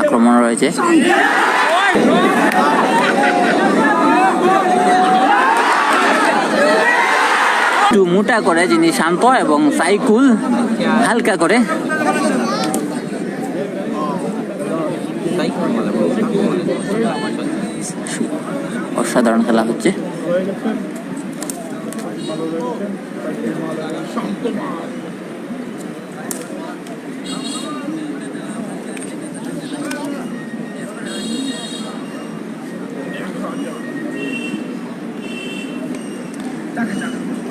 আক্রমণ রয়েছে। একটু মোটা করে যিনি শান্ত এবং সাইকুল হালকা করে। অসাধারণ খেলা হচ্ছে।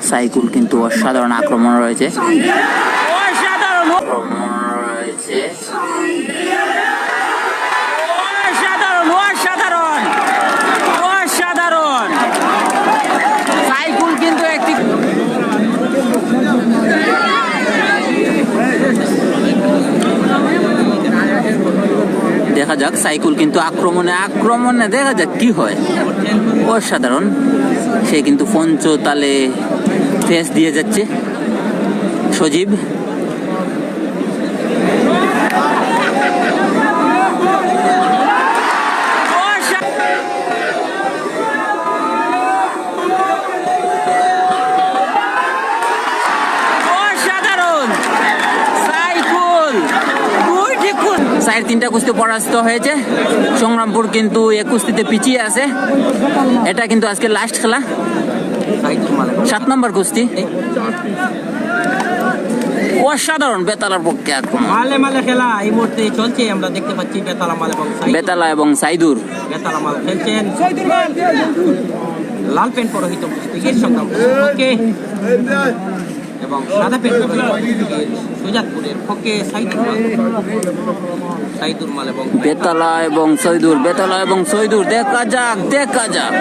সাইকুল কিন্তু অসাধারণ আক্রমণ রয়েছে। অসাধারণ। আক্রমণ রয়েছে অসাধারণ অসাধারণ অসাধারণ সাইকুল কিন্তু একটি দেখা যাক, সাইকুল কিন্তু আক্রমণে আক্রমণে দেখা যাক কি হয়। অসাধারণ। সে কিন্তু পঞ্চতালে ফেস দিয়ে যাচ্ছে। সজীব অসাধারণ সাইকুল বিউটিফুল সাইড তিনটা কুস্তি পরাস্ত হয়েছে। সংগ্রামপুর কিন্তু এক কুস্তিতে পিছিয়ে আছে। এটা কিন্তু আজকে লাস্ট খেলা। সাত নম্বর কুস্তি। অসাধারণ বেতালার পক্ষে আক্রমণ। মালে মালে খেলা এই মুহূর্তে চলছে আমরা দেখতে পাচ্ছি বেতালা মাল এবং বেতালা এবং সাইদুর। বেতালা মাল খেলছেন। লাল পেন পরহিত কুস্তিগির সংগ্রাম পক্ষে এবং সাদা পরহিত সুজাতপুরের সাইদুর সাইদুর মাল এবং বেতলা এবং সৈদুর বেতলা এবং সৈদুর দেখা যাক দেখা যাক।